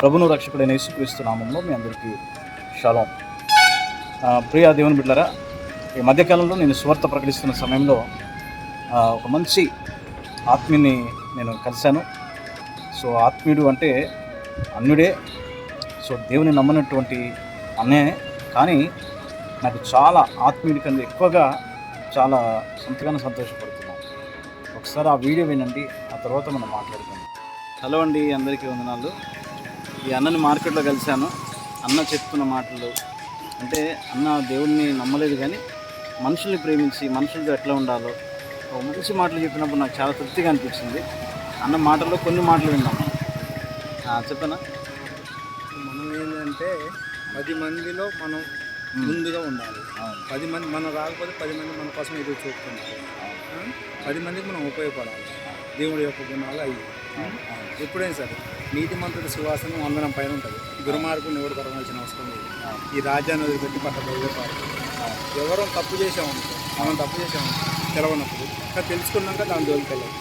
ప్రభును రక్షకుడైన యేసుక్రీస్తునామంలో మీ అందరికీ షాలోం. ప్రియా దేవుని బిడ్డరా ఈ మధ్యకాలంలో నేను సువార్త ప్రకటిస్తున్న సమయంలో ఒక మంచి ఆత్మీయుని నేను కలిశాను. సో ఆత్మీయుడు అంటే అన్యుడే. సో దేవుని నమ్మనటువంటి అన్నే. కానీ నాకు చాలా ఆత్మీయుడి కన్నా ఎక్కువగా చాలా సంతగానే సంతోషపడుతున్నాను. ఒకసారి ఆ వీడియో వినండి ఆ తర్వాత మనం మాట్లాడుకుందాం. హలో అండి అందరికీ వందనాలు. ఈ అన్నని మార్కెట్లో కలిశాను. అన్న చెప్తున్న మాటలు. అంటే అన్న దేవుణ్ణి నమ్మలేదు కానీ మనుషుల్ని ప్రేమించి మనుషులతో ఎట్లా ఉండాలో. ఒక మంచి మాటలు చెప్పినప్పుడు నాకు చాలా తృప్తిగా అనిపించింది. అన్న మాటల్లో కొన్ని మాటలు విన్నాం. చెప్పనా? మనం ఏంటంటే పది మందిలో మనం ముందుగా ఉండాలి. పది మంది మనం రాకపోతే పది మంది మన కోసం ఎదురు చూస్తున్నారు? పది మందికి మనం ఉపయోగపడాలి. దేవుడి యొక్క గుణాలు అవును ఎప్పుడైనా సరే నీతి మంత్రుడి సువాసన వందనం పైన ఉంటుంది. దుర్మార్గుని ఎవరు కరగాల్సిన అవసరం లేదు. ఈ రాజ్యాన్ని వదిలిపెట్టి పట్ట బయలుపారు అవును ఎవరో తప్పు చేసామనుకో మనం తప్పు చేసామనుకో తెలవనప్పుడు కానీ తెలుసుకున్నాక దాని జోలికి వెళ్ళదు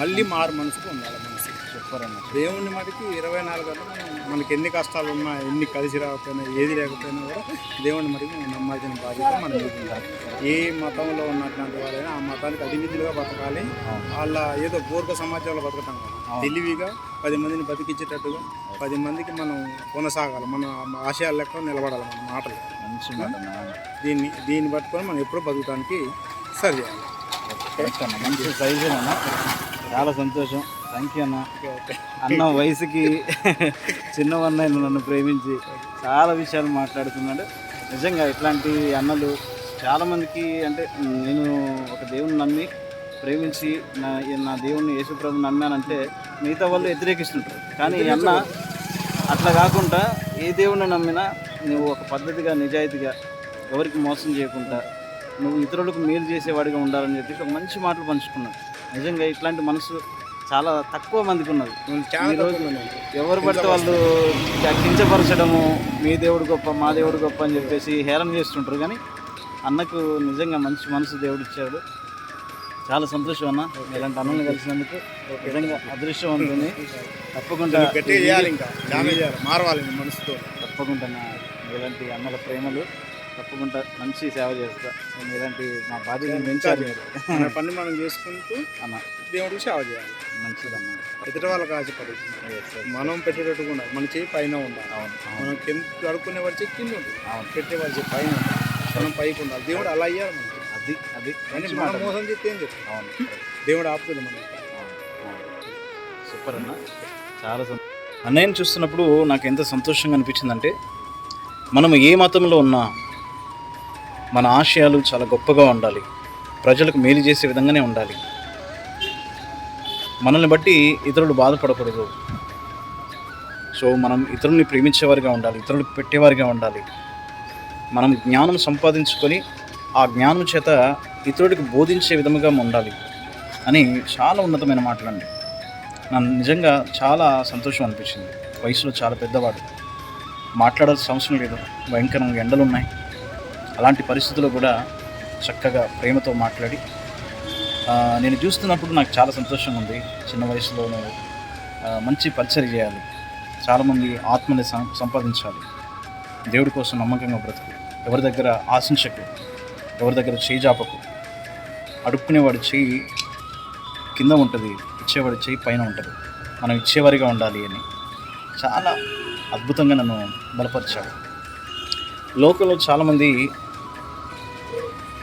మళ్ళీ మారు మనసుకు ఉండాలి మనసు. చెప్పారన్న దేవుణ్ణి మటుకి ఇరవై నాలుగు గంటలు మనం మనకి ఎన్ని కష్టాలు ఉన్నా ఎన్ని కలిసి రాకపోయినా ఏది లేకపోయినా కూడా దేవుణ్ణి మటుకు మనం నమ్మాల్సిన బాధ్యత మన ఏ మతంలో ఉన్నటువంటి వాళ్ళైనా ఆ మతానికి అధివిధులుగా బతకాలి. వాళ్ళ ఏదో పూర్వ సమాజంలో బతకటం కాదు. తెలివిగా పది మందిని బతికించేటట్టుగా పది మందికి మనం కొనసాగాలి. మన ఆశయాల లెక్క నిలబడాలి మన మాటలు. దీన్ని దీన్ని పట్టుకొని మనం ఎప్పుడూ బతుకడానికి సరి చేయాలి. మంచి సైజు అన్న. చాలా సంతోషం. థ్యాంక్ యూ అన్న. అన్న వయసుకి చిన్నవన్నయ్య నన్ను ప్రేమించి చాలా విషయాలు మాట్లాడుతున్నాడు. నిజంగా ఇట్లాంటి అన్నలు చాలామందికి అంటే నేను ఒక దేవుని నమ్మి ప్రేమించి నా నా దేవుణ్ణి యేసుప్రభు నమ్మానంటే మిగతా వాళ్ళు వ్యతిరేకిస్తుంటారు. కానీ ఈ అన్న అట్లా కాకుండా ఏ దేవుణ్ణి నమ్మినా నువ్వు ఒక పద్ధతిగా నిజాయితీగా ఎవరికి మోసం చేయకుండా నువ్వు ఇతరులకు మేలు చేసేవాడిగా ఉండాలని చెప్పేసి ఒక మంచి మాటలు పంచుకున్నావు నిజంగా ఇట్లాంటి మనసు చాలా తక్కువ మందికి ఉన్నది. ఎవరు పడితే వాళ్ళు కించపరచడము మీ దేవుడు గొప్ప మా దేవుడు గొప్ప అని చెప్పేసి హేళన చేస్తుంటారు. కానీ అన్నకు నిజంగా మంచి మనసు దేవుడు ఇచ్చాడు చాలా సంతోషం అన్న. ఇలాంటి అన్నల్ని కలిసినందుకు నిజంగా తప్పకుండా ఇంకా. డ్యామేజ్ చేయాలి. మారవాలి మనసుతో. తప్పకుండా అన్న ఇలాంటి అన్నల ప్రేమలు తప్పకుండా మంచి సేవ చేస్తా. నేను ఇలాంటి మా బాధ్యతను పెంచాలి మన పని మనం చేసుకుంటూ అన్న. దేవుడికి సేవ చేయాలి. మంచిదన్న. ఎదుటి వాళ్ళకి ఆశపడి. మనం పెట్టేటట్టుగా ఉండాలి మన చేయి పైన ఉండాలి. అవును మనం కింద అడుక్కునే వాడి చేయి కింద ఉంటుంది అవును. పెట్టే వాడి పైన మనం పైకి ఉండాలి. దేవుడు అలా అయ్యాలి మనకి అది అది మంచి మాట. మోసం చేస్తే ఏం చెప్తాం అవును. దేవుడు ఆపుతుంది మనం సూపర్ అన్న. చాలా సంతో- అన్నయ్యని చూస్తున్నప్పుడు నాకు ఎంత సంతోషంగా అనిపించిందంటే మనం ఏ మతంలో ఉన్నా మన ఆశయాలు చాలా గొప్పగా ఉండాలి. ప్రజలకు మేలు చేసే విధంగానే ఉండాలి. మనల్ని బట్టి ఇతరులు బాధపడకూడదు. సో మనం ఇతరుల్ని ప్రేమించేవారిగా ఉండాలి ఇతరులకు పెట్టేవారిగా ఉండాలి. మనం జ్ఞానం సంపాదించుకొని ఆ జ్ఞానం చేత ఇతరుడికి బోధించే విధముగా ఉండాలి అని చాలా ఉన్నతమైన మాటలండి నన్ను నిజంగా చాలా సంతోషం అనిపించింది. వయసులో చాలా పెద్దవాడు. మాట్లాడాల్సిన అవసరం లేదు. భయంకరంగా ఎండలు ఉన్నాయి అలాంటి పరిస్థితుల్లో కూడా చక్కగా ప్రేమతో మాట్లాడి నేను చూస్తున్నప్పుడు నాకు చాలా సంతోషంగా ఉంది. చిన్న వయసులోనే మంచి పరిచయం చేయాలి. చాలామంది ఆత్మని సంపాదించాలి. దేవుడి కోసం నమ్మకంగా బ్రతుకు ఎవరి దగ్గర ఆశించకు. ఎవరి దగ్గర చేయి జాపకు. అడుక్కునేవాడి చేయి కింద ఉంటుంది ఇచ్చేవాడి చేయి పైన ఉంటుంది. మనం ఇచ్చేవారిగా ఉండాలి అని. చాలా అద్భుతంగా నన్ను బలపరిచాడు. లోకంలో చాలామంది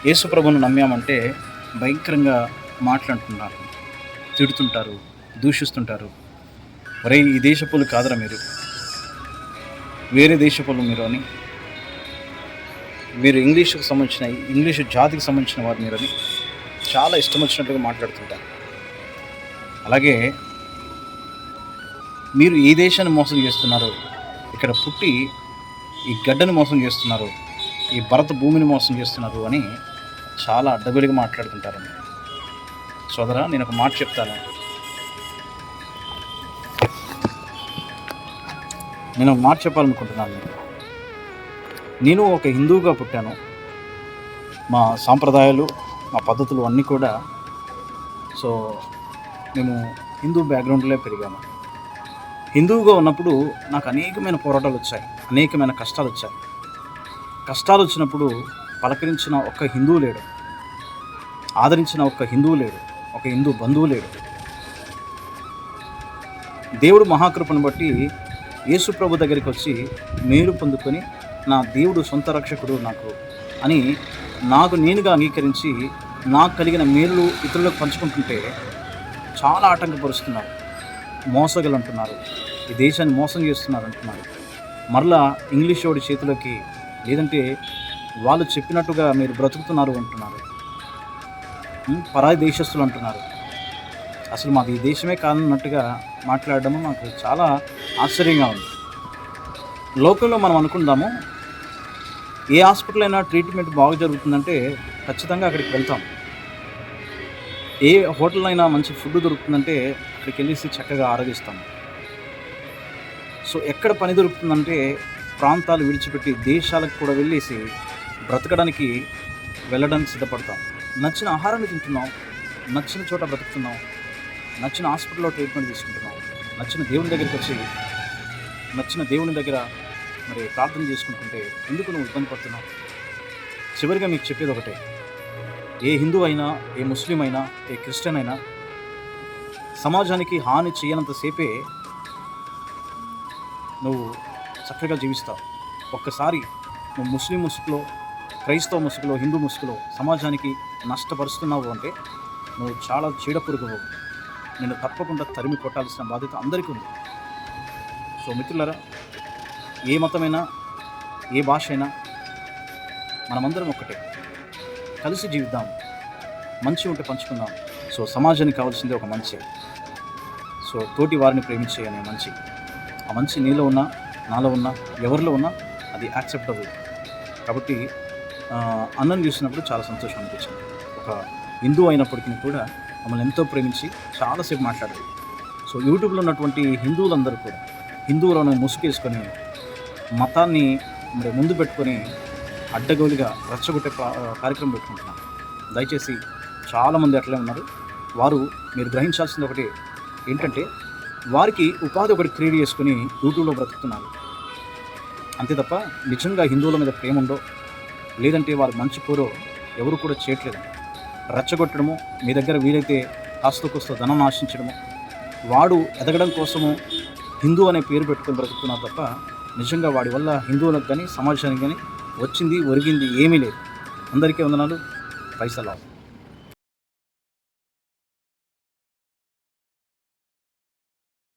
యేసుప్రభును నమ్మామంటే భయంకరంగా మాట్లాడుతున్నారు తిడుతుంటారు దూషిస్తుంటారు. మరి ఈ దేశపులు కాదురా మీరు. వేరే దేశపులు మీరు అని మీరు ఇంగ్లీష్కు సంబంధించిన ఇంగ్లీష్ జాతికి సంబంధించిన వారు మీరని చాలా ఇష్టం వచ్చినట్టుగా మాట్లాడుతుంటారు. అలాగే మీరు ఏ దేశాన్ని మోసం చేస్తున్నారు ఇక్కడ పుట్టి ఈ గడ్డను మోసం చేస్తున్నారు ఈ భరత భూమిని మోసం చేస్తున్నారు అని చాలా అడ్డగోలుగా మాట్లాడుతుంటారండి. సోదరా నేను ఒక మాట చెప్తాను. నేను ఒక మాట చెప్పాలనుకుంటున్నాను. మీకు. నేను ఒక హిందువుగా పుట్టాను. మా సాంప్రదాయాలు మా పద్ధతులు అన్నీ కూడా సో మేము హిందూ బ్యాక్గ్రౌండ్లో పెరిగాము హిందువుగా ఉన్నప్పుడు నాకు అనేకమైన పోరాటాలు వచ్చాయి అనేకమైన కష్టాలు వచ్చాయి. కష్టాలు వచ్చినప్పుడు పలకరించిన ఒక్క హిందువు లేడు. ఆదరించిన ఒక్క హిందువు లేడు ఒక హిందూ బంధువు లేడు. దేవుడు మహాకృపను బట్టి యేసు ప్రభు దగ్గరికి వచ్చి మేలు పొందుకొని నా దేవుడు సొంత రక్షకుడు నాకు అని నాకు నేనుగా అంగీకరించి నాకు కలిగిన మేలు ఇతరులకు పంచుకుంటుంటే చాలా ఆటంకపరుస్తున్నారు. మోసగలు అంటున్నారు ఈ దేశాన్ని మోసం చేస్తున్నారు అంటున్నారు. మరలా ఇంగ్లీష్ వాడి చేతిలోకి లేదంటే వాళ్ళు చెప్పినట్టుగా మీరు బ్రతుకుతున్నారు అంటున్నారు. పరాయి దేశస్తులు అంటున్నారు. అసలు మాకు ఈ దేశమే కాదన్నట్టుగా మాట్లాడడము నాకు చాలా ఆశ్చర్యంగా ఉంది. లోకంలో మనం అనుకుందాము ఏ హాస్పిటల్ అయినా ట్రీట్మెంట్ బాగా జరుగుతుందంటే ఖచ్చితంగా అక్కడికి వెళ్తాం. ఏ హోటల్ అయినా మంచి ఫుడ్ దొరుకుతుందంటే అక్కడికి వెళ్ళేసి చక్కగా ఆరోగిస్తాం సో ఎక్కడ పని దొరుకుతుందంటే ప్రాంతాలు విడిచిపెట్టి దేశాలకు కూడా వెళ్ళేసి బ్రతకడానికి వెళ్ళడానికి సిద్ధపడతాం. నచ్చిన ఆహారాన్ని తింటున్నాం నచ్చిన చోట బ్రతుకుతున్నాం నచ్చిన హాస్పిటల్లో ట్రీట్మెంట్ తీసుకుంటున్నాం నచ్చిన దేవుని దగ్గరికి వచ్చి నచ్చిన దేవుని దగ్గర మరి ప్రార్థన చేసుకుంటుంటే ఎందుకు నువ్వు ఇబ్బంది పడుతున్నావు? చివరిగా మీకు చెప్పేది ఒకటే. ఏ హిందూ అయినా ఏ ముస్లిం అయినా ఏ క్రిస్టియన్ అయినా సమాజానికి హాని చేయనంతసేపే నువ్వు చక్కగా జీవిస్తావు. ఒక్కసారి నువ్వు ముస్లిం ముసుగులో క్రైస్తవ ముసుగులో హిందూ ముసుగులో సమాజానికి నష్టపరుస్తున్నావు అంటే నువ్వు చాలా చీడపురుగువు. నేను తప్పకుండా తరిమి కొట్టాల్సిన బాధ్యత అందరికీ ఉంది. సో మిత్రులరా ఏ మతమైనా ఏ భాష అయినా మనమందరం ఒక్కటే. కలిసి జీవిద్దాం. మంచి ఉంటే పంచుకుందాం. సో సమాజానికి కావాల్సింది ఒక మంచి. సో తోటి వారిని ప్రేమించే అనే మంచి. ఆ మంచి నీలో ఉన్నా నాలో ఉన్నా ఎవరిలో ఉన్నా అది యాక్సెప్టబుల్ కాబట్టి అన్నం చూసినప్పుడు చాలా సంతోషం అనిపించింది. ఒక హిందూ అయినప్పటికీ కూడా మమ్మల్ని ఎంతో ప్రేమించి చాలాసేపు మాట్లాడారు. సో యూట్యూబ్లో ఉన్నటువంటి హిందువులందరూ కూడా హిందువులను ముసుగేసుకొని మతాన్ని మరి ముందు పెట్టుకొని అడ్డగోలుగా రెచ్చగొట్టే కార్యక్రమం పెట్టుకుంటున్నాం. దయచేసి చాలామంది అట్లే ఉన్నారు. వారు మీరు గ్రహించాల్సింది ఒకటి ఏంటంటే వారికి ఉపాధి ఒకటి క్రియేట్ చేసుకుని యూట్యూబ్లో బ్రతుకుతున్నారు. అంతే తప్ప నిజంగా హిందువుల మీద ప్రేమ ఉండో లేదంటే వారు మంచి కోరో ఎవరు కూడా చేయట్లేదు. రెచ్చగొట్టడము మీ దగ్గర వీలైతే కాస్త కోస్త ధనం ఆశించడము వాడు ఎదగడం కోసము హిందూ అనే పేరు పెట్టుకుని బ్రతుకుతున్నారు తప్ప నిజంగా వాడి వల్ల హిందువులకు కానీ సమాజానికి కానీ వచ్చింది ఒరిగింది ఏమీ లేదు. అందరికీ వందనాలు. పైసలు